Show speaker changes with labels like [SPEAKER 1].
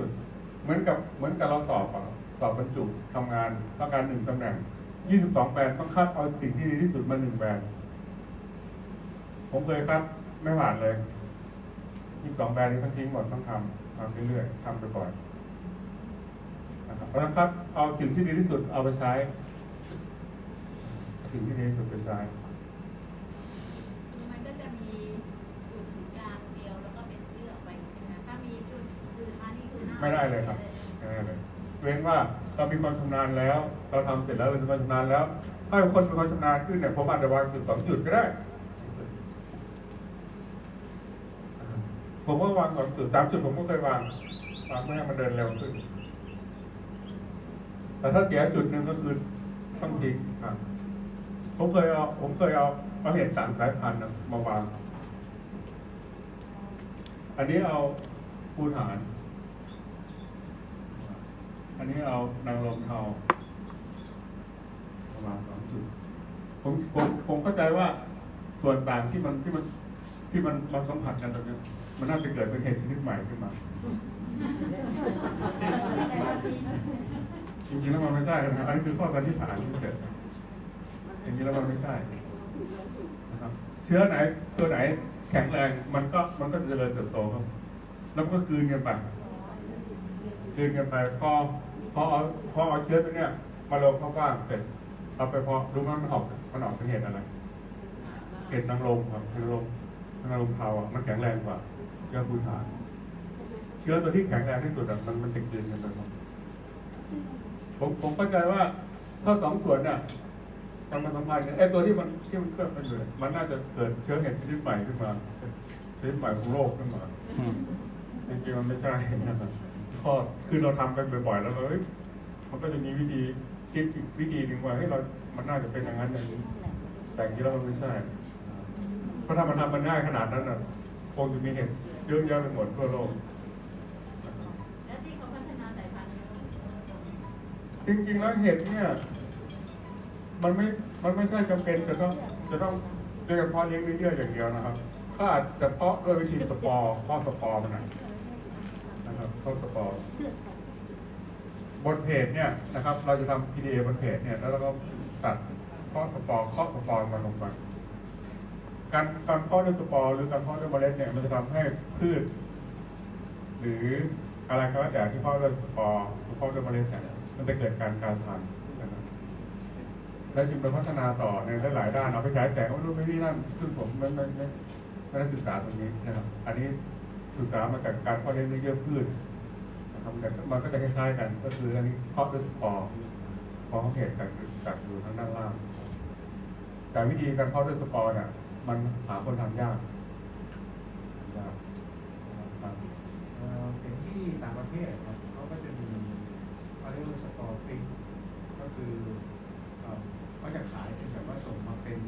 [SPEAKER 1] สุด เหมือนกับเหมือนกับเราสอบอะสอบบรรจุทำงานต้องการหนึ่งตำแหน่งยี่สิบสองแบรนด์ต้องคัดเอาสิ่งที่ดีที่สุดมาหนึ่งแบรนด์ผมเคยคัดไม่ผ่านเลยยี่สิบสองแบรนด์นี้ต้องทิ้งหมดต้องทำทำเรื่อยๆทำไปก่อนนะครับเพราะฉะนั้นครับเอาสิ่งที่ดีที่สุดเอาไปใช้ สิ่งที่ดีที่สุดไปใช้
[SPEAKER 2] มันก็จะมีจุดศูนย์กลางเดียวแล้วก็เป็นที่ออกไปใช่ไหมคะถ้ามีจุดอื่นมานี่คือหน้า
[SPEAKER 1] ไม่ได้เลยครับไม่ได้เลยเว้นว่าเรามีความชำนาญแล้ว เราทำเสร็จแล้วเรามีความชำนาญแล้ว ถ้าคนมีความชำนาญขึ้นเนี่ยผมอาจจะวางจุดสองจุดก็ได้ ผมก็วางสองจุดสามจุดผมก็เคยวางวางเพื่อให้มันเดินเร็วขึ้น แต่ถ้าเสียจุดหนึ่งก็คือต้องทิ้งครับผมเคยเอาผมเคยเอาเอาเห็ดสามสายพันธุ์น่ะมาวาง อันนี้เอาภูฐาน อันนี้เอานางลมเทาประมาณสองจุดผมผมผมเข้าใจว่าส่วนต่างที่มันที่มันที่มันมาสัมผัสกันตรงนี้มันน่าจะเกิดเป็นเห็ดชนิดใหม่ขึ้นมาจริงๆแล้วมันไม่ใช่นะครับอันนี้คือข้อสันนิษฐานที่เกิดจริงๆแล้วมันไม่ใช่นะครับเชื้อไหนตัวไหนแข็งแรงมันก็มันก็จะเจริญเติบโตครับแล้วก็กลืนกันไปกลืนกันไปพอ พอเอาพอเอาเชื้อตัวเนี้ยมาลงเข้ากว้างเสร็จเอาไปพอดูว่ามันออกมันออกเป็นเห็ดอะไรเห็ดนางรมครับนางรมนางรมเทาอะมันแข็งแรงกว่าเชื้อภูฐานเชื้อตัวที่แข็งแรงที่สุดอะมันมันจะกลืนกันไปหมดผมผมเข้าใจว่าถ้าสองส่วนเนี่ยมันมาสัมพันธ์กันไอ้ตัวที่มันที่มันเคลื่อนไปอยู่เนี่ยมันน่าจะเกิดเชื้อเห็ดชนิดใหม่ขึ้นมาชนิดใหม่ของโลกขึ้นมา
[SPEAKER 3] อืม
[SPEAKER 1] จริงๆมันไม่ใช่นะครับ ข้อคือเราทำไปบ่อยๆ แล้วเราเอ้ยมันก็จะมีวิธีคิดอีกวิธีหนึ่งว่าให้เรา มันน่าจะเป็นอย่างนั้นอย่างนี้ แต่จริงๆแล้วมันไม่ใช่ เพราะถ้ามันทำมันง่ายขนาดนั้นน่ะคงจะมีเห็ดเยอะแยะไปหมดทั่วโลก
[SPEAKER 2] แล้วที่เขาพัฒนาสายพันธุ์
[SPEAKER 1] จริงๆแล้วเห็ดเนี่ย มันไม่ มันไม่ใช่จำเป็นจะต้องจะต้องโดยเฉพาะเลี้ยงเนื้อเยื่ออย่างเดียวนะครับ ก็อาจจะเพาะด้วยวิธีสปอร์เพาะสปอร์มันนะ นะครับเพาะสปอร์บนเพจเนี่ยนะครับ เราจะทำ PDA บนเพจเนี่ยแล้วเราก็ตัดเพาะสปอร์เคาะสปอร์มันลงไปการการเพาะด้วยสปอร์หรือการเพาะด้วยเมล็ดเนี่ยมันจะทำให้พืช หรืออะไรก็แล้วแต่ที่เพาะด้วยสปอร์หรือเพาะด้วยเมล็ดเนี่ยมันจะเกิดการกลายพันธุ์นะครับแล้วจึงไปพัฒนาต่อในหลายๆด้านเอาไปฉายแสงว่ารู้นไม่นี่นั่นซึ่งผมไม่ไม่ไม่ไม่ได้ศึกษาตรงนี้นะครับ อันนี้ ศึกษามาจากการเพาะเลี้ยงเนื้อเยื่อพืชนะครับแต่มันก็จะคล้ายๆกัน ก็คืออันนี้เพาะด้วยสปอร์พอเขาเห็นจากจากอยู่ทางด้านล่างแต่วิธีการเพาะด้วยสปอร์เนี่ยมันหาคนทำยากนะครับ
[SPEAKER 4] เป็นที่ต่างประเทศครับเขาก็จะมีเขาเรียกว่าสตอร์ฟิกก็คือเขาจะขายเป็นแบบว่าส่งมาเป็น